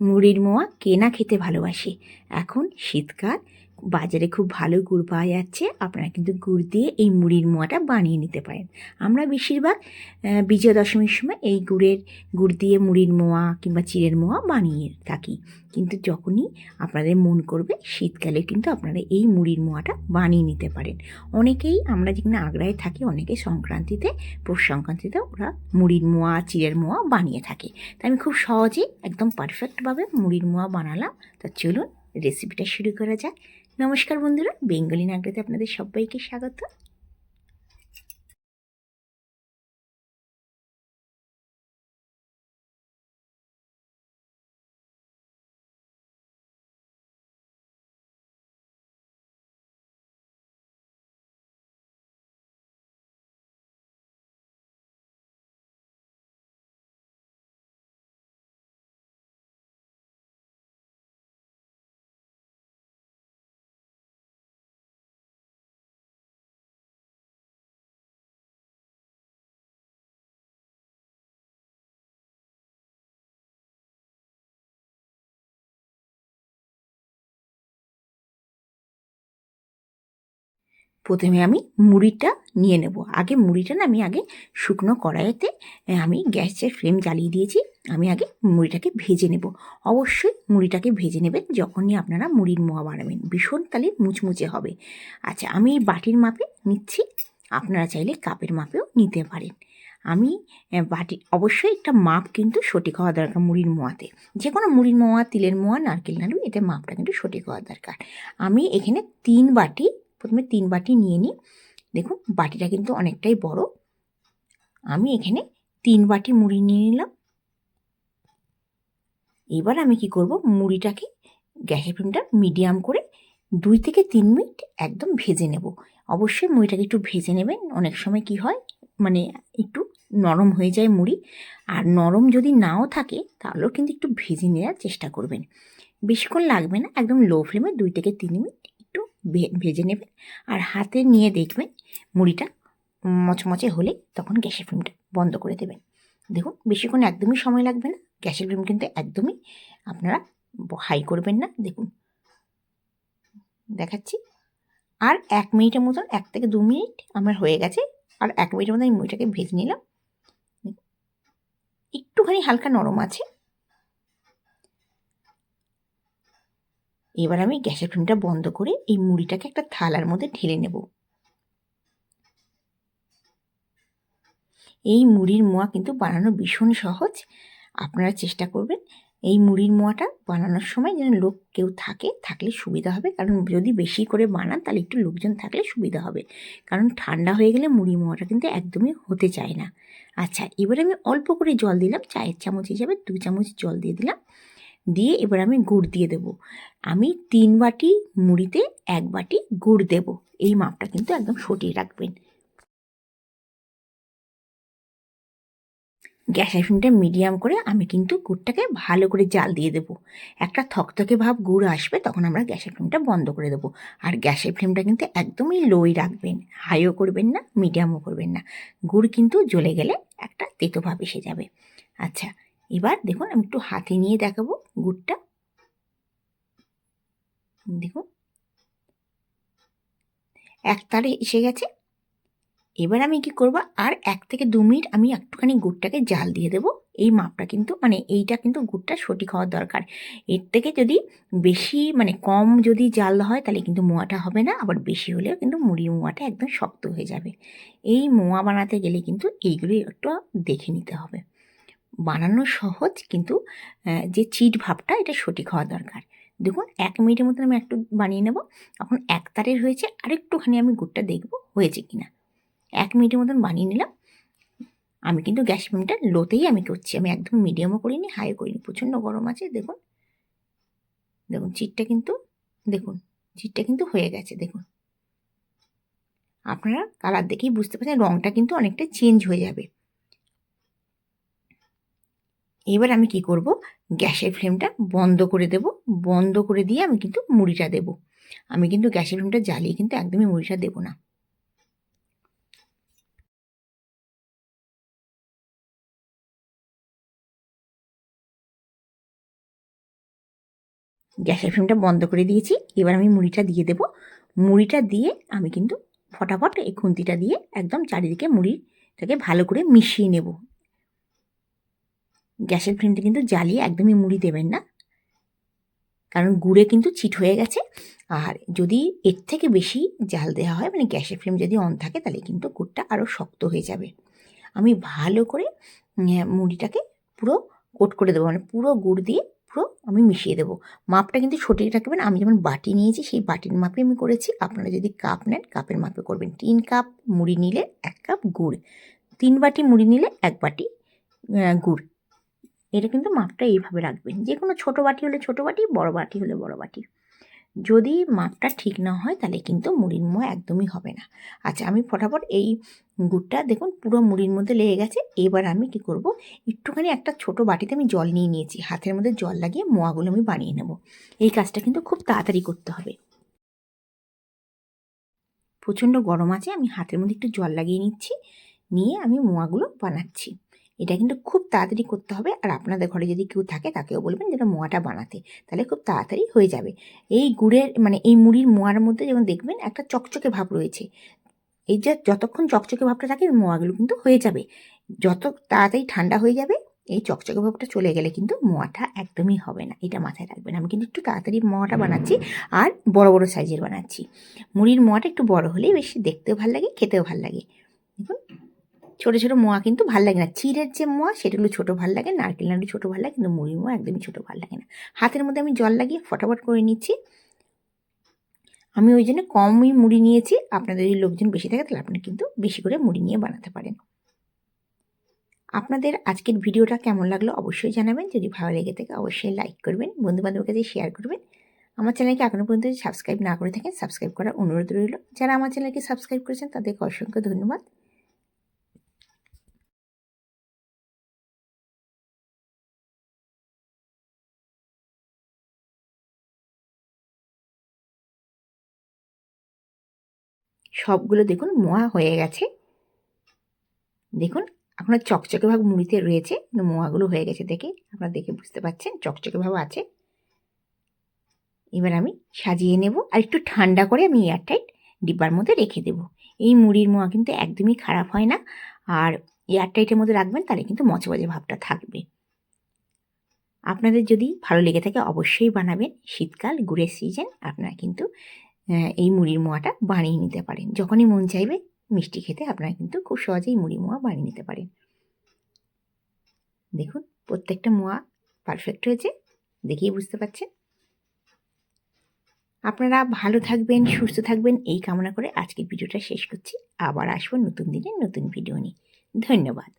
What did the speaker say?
মুড়ির মোয়া কে না খেতে ভালোবাসে? এখন শীতকাল বাজারে খুব ভালো গুড় পাওয়া যাচ্ছে, আপনারা কিন্তু গুড় দিয়ে এই মুড়ির মোয়াটা বানিয়ে নিতে পারেন। আমরা বেশিরভাগ বিজয়া দশমীর সময় এই গুড়ের, গুড় দিয়ে মুড়ির মোয়া কিংবা চিড়ের মোয়া বানিয়ে থাকি। কিন্তু যখনই আপনাদের মন করবে, শীতকালে কিন্তু আপনারা এই মুড়ির মোয়াটা বানিয়ে নিতে পারেন। অনেকেই আমরা যেখানে আগ্রায় থাকি, অনেকে সংক্রান্তিতে, পৌষ সংক্রান্তিতে ওরা মুড়ির মোয়া, চিড়ের মোয়া বানিয়ে থাকে। তাই আমি খুব সহজেই, একদম পারফেক্টভাবে মুড়ির মোয়া বানালাম। তা চলুন রেসিপিটা শুরু করা যাক। নমস্কার বন্ধুরা বেঙ্গলি নাগরিতে আপনাদের সবাইকে স্বাগত। প্রথমে আমি মুড়িটা নিয়ে নেব। আগে মুড়িটা না আমি আগে শুকনো কড়াইতে আমি গ্যাসের ফ্লেম জ্বালিয়ে দিয়েছি। আমি আগে মুড়িটাকে ভেজে নেব। অবশ্যই মুড়িটাকে ভেজে নেবেন যখনই আপনারা মুড়ির মোয়া বানাবেন। ভীষণ তাহলে মুচমুচে হবে। আচ্ছা আমি এই বাটির মাপে নিচ্ছি। আপনারা চাইলে কাপের মাপেও নিতে পারেন। আমি বাটি, অবশ্যই একটা মাপ কিন্তু সঠিক হওয়া দরকার মুড়ির মোয়াতে। যে কোনো মুড়ির মোয়া, তিলের মোয়া, নারকেল নাড়ু এতে মাপটা কিন্তু সঠিক হওয়া দরকার। আমি এখানে তিন বাটি প্রথমে তিন বাটি নিয়ে নিই। দেখুন, বাটিটা কিন্তু অনেকটাই বড়। আমি এখানে তিন বাটি মুড়ি নিয়ে নিলাম। এবার আমি কি করব, মুড়িটাকে গ্যাসের ফ্লেমটা মিডিয়াম করে দুই থেকে তিন মিনিট একদম ভেজে নেব। অবশ্যই মুড়িটাকে একটু ভেজে নেবেন। অনেক সময় কি হয় মানে একটু নরম হয়ে যায় মুড়ি। আর নরম যদি নাও থাকে, তাহলেও কিন্তু একটু ভেজে নেওয়ার চেষ্টা করবেন। বেশিক্ষণ লাগবে না, একদম লো ফ্লেমে দুই থেকে তিন মিনিট ভেজে নেবেন আর হাতে নিয়ে দেখবেন মুড়িটা মচমচে হলে তখন গ্যাসের ফ্লেমটা বন্ধ করে দেবেন। দেখুন, বেশিক্ষণ একদমই সময় লাগবে না। গ্যাসের ফ্লেম কিন্তু একদমই আপনারা হাই করবেন না। দেখুন, দেখাচ্ছি। আর এক মিনিটের মতন, এক থেকে দু মিনিট আমার হয়ে গেছে। আর এক মিনিটের মধ্যে আমি মুড়িটাকে ভেজে নিলাম। একটুখানি হালকা নরম আছে। এবার আমি গ্যাসের ফ্লেমটা বন্ধ করে এই মুড়িটাকে একটা থালার মধ্যে ঢেলে নেব। এই মুড়ির মোয়া কিন্তু বানানো ভীষণ সহজ। আপনারা চেষ্টা করবেন এই মুড়ির মোয়াটা বানানোর সময় যেন লোক কেউ থাকে, থাকলে সুবিধা হবে। কারণ যদি বেশি করে বানান, তাহলে একটু লোকজন থাকলে সুবিধা হবে। কারণ ঠান্ডা হয়ে গেলে মুড়ি মোয়াটা কিন্তু একদমই হতে চায় না। আচ্ছা এবারে আমি অল্প করে জল দিলাম। চায়ের চামচ হিসাবে দু চামচ জল দিয়ে দিলাম। দিয়ে এবার আমি গুড় দিয়ে দেবো। আমি তিন বাটি মুড়িতে এক বাটি গুড় দেব। এই মাপটা কিন্তু একদম সঠিক রাখবেন। গ্যাসের ফ্লেমটা মিডিয়াম করে আমি কিন্তু গুড়টাকে ভালো করে জাল দিয়ে দেবো। একটা থকথকে ভাব গুড় আসবে তখন আমরা গ্যাসের ফ্লেমটা বন্ধ করে দেবো। আর গ্যাসের ফ্লেমটা কিন্তু একদমই লোই রাখবেন, হাইও করবেন না, মিডিয়ামও করবেন না। গুড় কিন্তু জ্বলে গেলে একটা তেতো ভাব এসে যাবে। আচ্ছা এবার দেখুন আমি একটু হাতে নিয়ে দেখাবো গুড়টা। দেখুন। এক তারে এসে গেছে। এবার আমি কি করব? আর এক থেকে দু মিনিট আমি একটুখানি গুড়টাকে জাল দিয়ে দেবো। এই মাপটা কিন্তু মানে এইটা কিন্তু গুড়টা সঠিক হওয়ার দরকার। এর থেকে যদি বেশি মানে কম যদি জাল হয়, তাহলে কিন্তু মোয়াটা হবে না। আবার বেশি হলেও কিন্তু মুড়ি মোয়াটা একদম শক্ত হয়ে যাবে। এই মোয়া বানাতে গেলে কিন্তু এইগুলি একটু দেখে নিতে হবে। বানানো সহজ, কিন্তু যে চিট ভাবটা, এটা সঠিক হওয়া দরকার। দেখুন, এক মিনিটের মতন আমি একটু বানিয়ে নেব। এখন এক তারের হয়েছে, আরেকটুখানি আমি গুড়টা দেখব হয়েছে কি না এক মিনিটের মতন বানিয়ে নিলাম। আমি কিন্তু গ্যাস ফ্লেমটা লোতেই আমি করছি। আমি একদম মিডিয়ামও করিনি, হাইও করিনি, প্রচণ্ড গরম আছে, দেখুন। দেখুন, চিটটা কিন্তু, দেখুন, চিটটা কিন্তু হয়ে গেছে, দেখুন। আপনারা কালার দেখেই বুঝতে পারছেন রঙটা কিন্তু অনেকটা চেঞ্জ হয়ে যাবে। এবার আমি কি করব? গ্যাসের ফ্লেমটা বন্ধ করে দেব। বন্ধ করে দিয়ে আমি কিন্তু মুড়িটা দেব। আমি কিন্তু গ্যাসের ফ্লেমটা জ্বালিয়ে কিন্তু একদমই মুড়িটা দেবো না। গ্যাসের ফ্লেমটা বন্ধ করে দিয়েছি। এবার আমি মুড়িটা দিয়ে দেব। মুড়িটা দিয়ে আমি কিন্তু ফটাফট এই খুন্তিটা দিয়ে একদম চারিদিকে মুড়িটাকে ভালো করে মিশিয়ে নেব। গ্যাসের ফ্লেমটা কিন্তু জ্বালিয়ে একদমই মুড়ি দেবেন না। কারণ গুড়ে কিন্তু চিট হয়ে গেছে। আর যদি এর থেকে বেশি জাল দেওয়া হয় মানে গ্যাসের ফ্লেম যদি অন থাকে, তাহলে কিন্তু গুড়টা আরও শক্ত হয়ে যাবে। আমি ভালো করে মুড়িটাকে পুরো কোট করে দেবো। মানে পুরো গুড় দিয়ে পুরো আমি মিশিয়ে দেবো। মাপটা কিন্তু ছোটোই রাখবেন। আমি যেমন বাটি নিয়েছি, সেই বাটির মাপে আমি করেছি। আপনারা যদি কাপ নেন, কাপের মাপে করবেন। তিন কাপ মুড়ি নিলে এক কাপ গুড়। তিন বাটি মুড়ি নিলে এক বাটি গুড়। এটা কিন্তু মাপটা এইভাবে রাখবেন। যে কোনো ছোটো বাটি হলে ছোটো বাটি, বড় বাটি হলে বড় বাটি। যদি মাপটা ঠিক না হয়, তাহলে কিন্তু মুড়ির মোয়া একদমই হবে না। আচ্ছা আমি ফটাফট এই গুড়টা দেখুন, পুরো মুড়ির মধ্যে লেগে গেছে। এবার আমি কি করব? একটুখানি একটা ছোট বাটিতে আমি জল নিয়ে নিয়েছি। হাতের মধ্যে জল লাগিয়ে মোয়াগুলো আমি বানিয়ে নেব। এই কাজটা কিন্তু খুব তাড়াতাড়ি করতে হবে। প্রচণ্ড গরম আছে, আমি হাতের মধ্যে একটু জল লাগিয়ে নিচ্ছি। নিয়ে আমি মোয়াগুলো বানাচ্ছি। এটা কিন্তু খুব তাড়াতাড়ি করতে হবে। আর আপনাদের ঘরে যদি কেউ থাকে, তাকেও বলবেন যেন মোয়াটা বানাতে। তাহলে খুব তাড়াতাড়ি হয়ে যাবে। এই গুড়ের মানে এই মুড়ির মোয়ার মধ্যে যেমন দেখবেন একটা চকচকে ভাব রয়েছে। এই যে যতক্ষণ চকচকে ভাবটা থাকে, মোয়াগুলো কিন্তু হয়ে যাবে। যত তাড়াতাড়ি ঠান্ডা হয়ে যাবে, এই চকচকে ভাবটা চলে গেলে কিন্তু মোয়াটা একদমই হবে না। এটা মাথায় রাখবেন। আমি কিন্তু একটু তাড়াতাড়ি মোয়াটা বানাচ্ছি আর বড় বড় সাইজের বানাচ্ছি। মুড়ির মোয়াটা একটু বড় হলেই বেশি দেখতেও ভালো লাগে, খেতেও ভালো লাগে। দেখুন ছোটো ছোটো মোয়া কিন্তু ভালো লাগে না। চিড়ের যে মোয়া সেগুলো ছোটো ভালো লাগে, নারকেল নাড়ু ছোটো ভালো লাগে, কিন্তু মুড়ির মোয়া একদমই ছোটো ভালো লাগে না। হাতের মধ্যে আমি জল লাগিয়ে ফটাফট করে নিচ্ছি। আমি ওই জন্য কমই মুড়ি নিয়েছি। আপনাদের যদি লোকজন বেশি থাকে, তাহলে আপনি কিন্তু বেশি করে মুড়ি নিয়ে বানাতে পারেন। আপনাদের আজকের ভিডিওটা কেমন লাগল অবশ্যই জানাবেন। যদি ভালো লেগে থাকে, অবশ্যই লাইক করবেন বন্ধু বান্ধবের কাছে শেয়ার করবেন। আমার চ্যানেলকে এখনও পর্যন্ত সাবস্ক্রাইব না করে থাকেন সাবস্ক্রাইব করার অনুরোধ রইল। যারা আমার চ্যানেলকে সাবস্ক্রাইব করেছেন, তাদেরকে অসংখ্য ধন্যবাদ। সবগুলো দেখুন মোয়া হয়ে গেছে। দেখুন আপনার চকচকে ভাব মুড়িতে রয়েছে, কিন্তু মোয়াগুলো হয়ে গেছে দেখে আপনারা দেখে বুঝতে পারছেন চকচকে ভাব আছে। এবার আমি সাজিয়ে নেব আর একটু ঠান্ডা করে আমি এয়ারটাইট ডিব্বার মধ্যে রেখে দেবো। এই মুড়ির মোয়া কিন্তু একদমই খারাপ হয় না আর এয়ারটাইটের মধ্যে রাখবেন তাহলে কিন্তু মচমচে ভাবটা থাকবে। আপনাদের যদি ভালো লেগে থাকে অবশ্যই বানাবেন। শীতকাল, গুড়ের সিজন আপনারা কিন্তু এই মুড়ির মোয়াটা বানিয়ে নিতে পারেন। যখনই মন চাইবে মিষ্টি খেতে আপনারা কিন্তু খুব সহজেই মুড়ি মোয়া বানিয়ে নিতে পারেন। দেখুন, প্রত্যেকটা মোয়া পারফেক্ট হয়েছে, দেখেই বুঝতে পারছেন আপনারা ভালো থাকবেন, সুস্থ থাকবেন, এই কামনা করে আজকের ভিডিওটা শেষ করছি। আবার আসব নতুন দিনে নতুন ভিডিও নিয়ে। ধন্যবাদ।